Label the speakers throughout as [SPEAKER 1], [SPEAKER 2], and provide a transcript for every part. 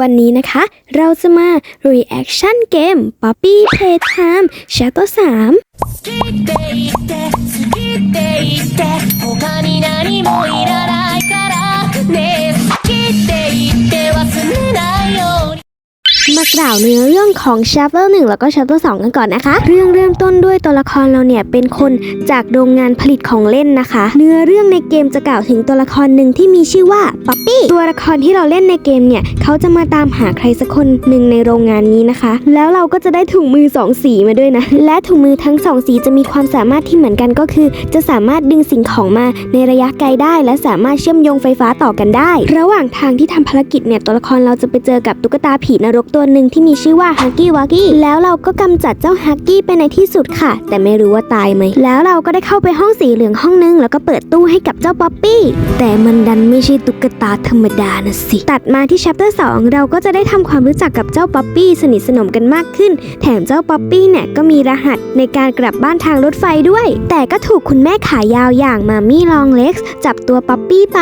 [SPEAKER 1] วันนี้นะคะ เราจะมา reaction เกม Puppy Playtime Chapter 3 มากล่าวเนื้อเรื่องของ chapter 1 แล้วก็ chapter 2 กันก่อนนะคะ เรื่องเริ่มต้นด้วยตัวละครเราเนี่ยเป็นคนจากโรงงานผลิตของเล่นนะคะ เนื้อเรื่องในเกมจะกล่าวถึงตัวละครหนึ่งที่มีชื่อว่าป๊อปปี้ตัวละครที่เราเล่นในเกมเนี่ยเขาจะมาตามหาใครสักคนหนึ่งในโรงงานนี้นะคะ แล้วเราก็จะได้ถุงมือสองสีมาด้วยนะ และถุงมือทั้งสองสีจะมีความสามารถที่เหมือนกันก็คือ จะสามารถดึงสิ่งของมาในระยะไกลได้ และสามารถเชื่อมโยงไฟฟ้าต่อกันได้ ระหว่างทางที่ทำภารกิจเนี่ยตัวละครเราจะไปเจอกับตุ๊กตาผีนรกตัวหนึ่งที่มีชื่อว่าฮักกี้วักกี้แล้วเราก็กำจัดเจ้าฮักกี้ไปในที่สุดค่ะ แต่ไม่รู้ว่าตายไหมแล้วเราก็ได้เข้าไปห้องสีเหลืองห้องนึง แล้วก็เปิดตู้ให้กับเจ้าป๊อปปี้แต่มันดันไม่ใช่ตุ๊กตาธรรมดานะสิ ตัดมาที่ chapter 2เราก็จะได้ทำความรู้จักกับเจ้าป๊อปปี้สนิทสนมกันมากขึ้น แถมเจ้าป๊อปปี้เนี่ยก็มีรหัสในการกลับบ้านทางรถไฟด้วย แต่ก็ถูกคุณแม่ขายาวอย่างมามี่ลองเล็กซ์จับตัวป๊อปปี้ไป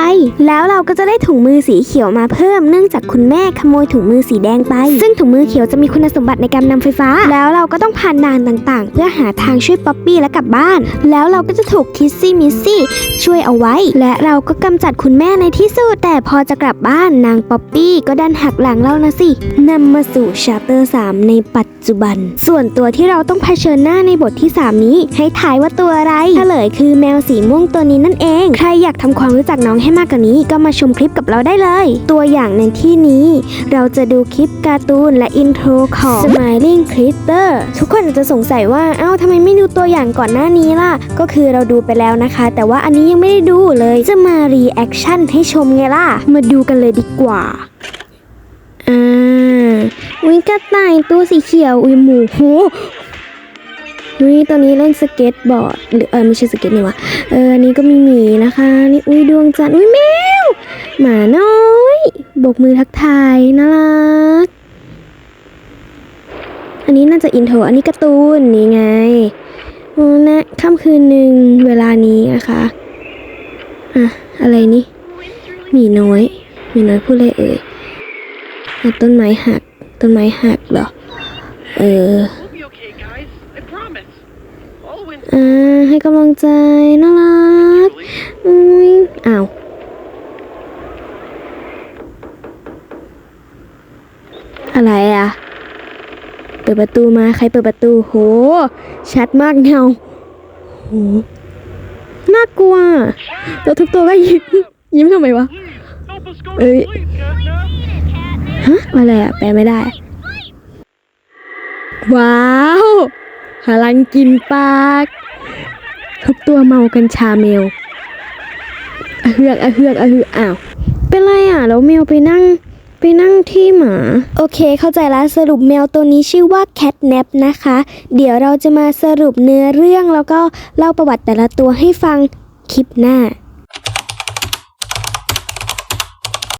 [SPEAKER 1] แล้วเราก็จะได้ถุงมือสีเขียวมาเพิ่มเนื่องจากคุณแม่ขโมยถุงมือสีแดงไป ซึ่งถุงมือเขียวจะมีคุณสมบัติในการนำไฟฟ้า แล้วเราก็ต้องผ่านด่านต่างๆ เพื่อหาทางช่วยป๊อปปี้และกลับบ้าน แล้วเราก็จะถูกทิซซี่มิสซี่ช่วยเอาไว้ และเราก็กำจัดคุณแม่ในที่สุด แต่พอจะกลับบ้านนางป๊อปปี้ก็ดันหักหลังเรานะสินำมาสู่ชาเตอร์ 3 ในปัจจุบัน ส่วนตัวที่เราต้องเผชิญหน้าในบทที่ 3 นี้ ให้ทายว่าตัวอะไรเฉลยคือแมวสีม่วงตัวนี้นั่นเอง ใครอยากทำความรู้จักน้องให้มากกว่านี้ ก็มาชมคลิปกับเราได้เลย ตัวอย่างในที่นี้ เราจะดูคลิปการ์ตูนและอินโทรของ Smiling Critter ทุกคนอาจจะสงสัยว่า เอ้าทำไมไม่ดูตัวอย่างก่อนหน้านี้ล่ะ ก็คือเราดูไปแล้วนะคะ แต่ว่าอันนี้ยังไม่ได้ดูเลย จะมา reaction ให้ชมไงล่ะ มาดูกันเลยดีกว่า อ่าอุ้ยกระต่ายตัวสีเขียว อุ้ยหมูโหอุ้ยตัวนี้เล่นสเก็ตบอร์ดหรือเออไม่ใช่สเก็ตนี่วะเอออันนี้ก็มีหมีนะคะนี่อุ้ยดวงจันทร์อุ้ยแมวหมาน้อยโบกมือทักทายน่ารัก นนี้น่าจะอินโทร อันนี้การ์ตูนนี่ไงนะค่ำคืนหนึ่งเวลานี้นะคะอะอะไรนี่มีน้อย มีน้อยพูดเลยเอ่ยต้นไม้หัก ต้นไม้หักเหรอ เอออ่าให้กำลังใจ น่ารักอุ้ยอ้าวอะไรอะ เปิดประตูมาใครเปิดประตู โห ชัดมากเงาโหน่ากลัวตัวทุกตัวก็ยิ้มยิ้มทำไมวะ
[SPEAKER 2] Please, help us go
[SPEAKER 1] Ê.
[SPEAKER 2] to sleep, Catnap.
[SPEAKER 1] ฮะอะไรอะแปลไม่ได้ ว้าวพลังกินปากทุกตัวเมากันชาเมลอะเฮือกอะเฮือกอะเฮือกอ้าวเป็นไรอะแล้วแมวไปนั่ง ไปนั่งที่หมา โอเคเข้าใจแล้วสรุปแมวตัวนี้ชื่อว่าแคทแนปนะคะ เดี๋ยวเราจะมาสรุปเนื้อเรื่องแล้วก็เล่าประวัติแต่ละตัวให้ฟังคลิปหน้า